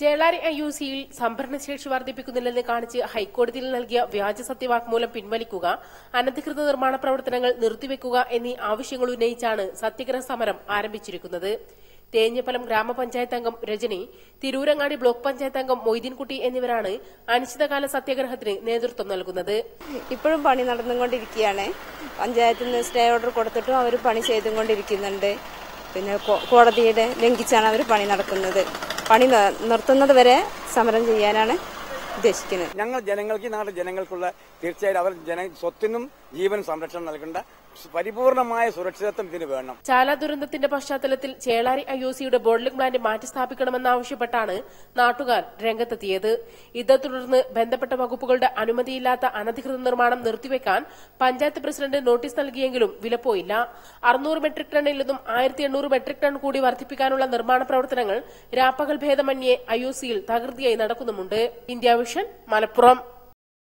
Chelari I U സിയിൽ സംഭരണശേഷി വർദ്ധിപ്പിക്കുന്നില്ലെന്ന് കാണിച്ച് ഹൈക്കോടതിയിൽ നൽകിയ വ്യാജ സത്യവാങ്മൂലം പിൻവലിക്കുക അനധികൃത നിർമ്മാണ പ്രവർത്തനങ്ങൾ നിർത്തിവെക്കുക എന്നീ ആവശ്യങ്ങൾ ഉന്നയിച്ചാണ് സത്യഗ്രഹ സമരം ആരംഭിച്ചിരിക്കുന്നത്. തേഞ്ഞപ്പലം ഗ്രാമപഞ്ചായത്ത് അംഗം രജനി തിരൂരങ്ങാടി ബ്ലോക്ക് പഞ്ചായത്ത് അംഗം മൊയ്തീൻകുട്ടി എന്നിവരാണ് അനിശ്ചിതകാല സത്യഗ്രഹത്തിന് നേതൃത്വം നൽകുന്നത്. ഇപ്പോഴും പണി നടന്നുകൊണ്ടിരിക്കുകയാണ്. പഞ്ചായത്തിൽ നിന്ന് സ്റ്റേ ഓർഡർ കൊടുത്തിട്ടും അവർ പണി ചെയ്തുകൊണ്ടിരിക്കുന്നുണ്ട്. പിന്നെ കോടതിയുടെ ലംഘിച്ചാണ് അവർ പണി നടക്കുന്നത്. പണി നിർത്തുന്നത് വരെ സമരം ചെയ്യാനാണ് ഉദ്ദേശിക്കുന്നത്. ഞങ്ങൾ ജനങ്ങൾക്ക് ഞങ്ങളുടെ ജനങ്ങൾക്കുള്ള തീർച്ചയായും അവർ ജന സ്വത്തിനും ജീവനും സംരക്ഷണം നൽകേണ്ട പരിപൂർണമായ സുരക്ഷിതത്വം ഇതിന് വേണം. ചാല ദുരന്തത്തിന്റെ പശ്ചാത്തലത്തിൽ ചേളാരി ഐ ഒ സിയുടെ ബോർഡലിംഗ് പ്ലാന്റ് മാറ്റിസ്ഥാപിക്കണമെന്നാവശ്യപ്പെട്ടാണ് നാട്ടുകാർ രംഗത്തെത്തിയത്. ഇതേ തുടർന്ന് ബന്ധപ്പെട്ട വകുപ്പുകളുടെ അനുമതിയില്ലാത്ത അനധികൃത നിർമ്മാണം നിർത്തിവെക്കാൻ പഞ്ചായത്ത് പ്രസിഡന്റ് നോട്ടീസ് നൽകിയെങ്കിലും വിലപ്പോയില്ല. അറുന്നൂറ് മെട്രിക് ടണ്ണിൽ നിന്നും ആയിരത്തി എണ്ണൂറ് മെട്രിക് ടൺ കൂടി വർദ്ധിപ്പിക്കാനുള്ള നിർമ്മാണ പ്രവർത്തനങ്ങൾ രാപ്പകൽ ഭേദമന്യേ ഐ ഒ സിയിൽ തകൃതിയായി നടക്കുന്നുമുണ്ട്. India vision Malappuram.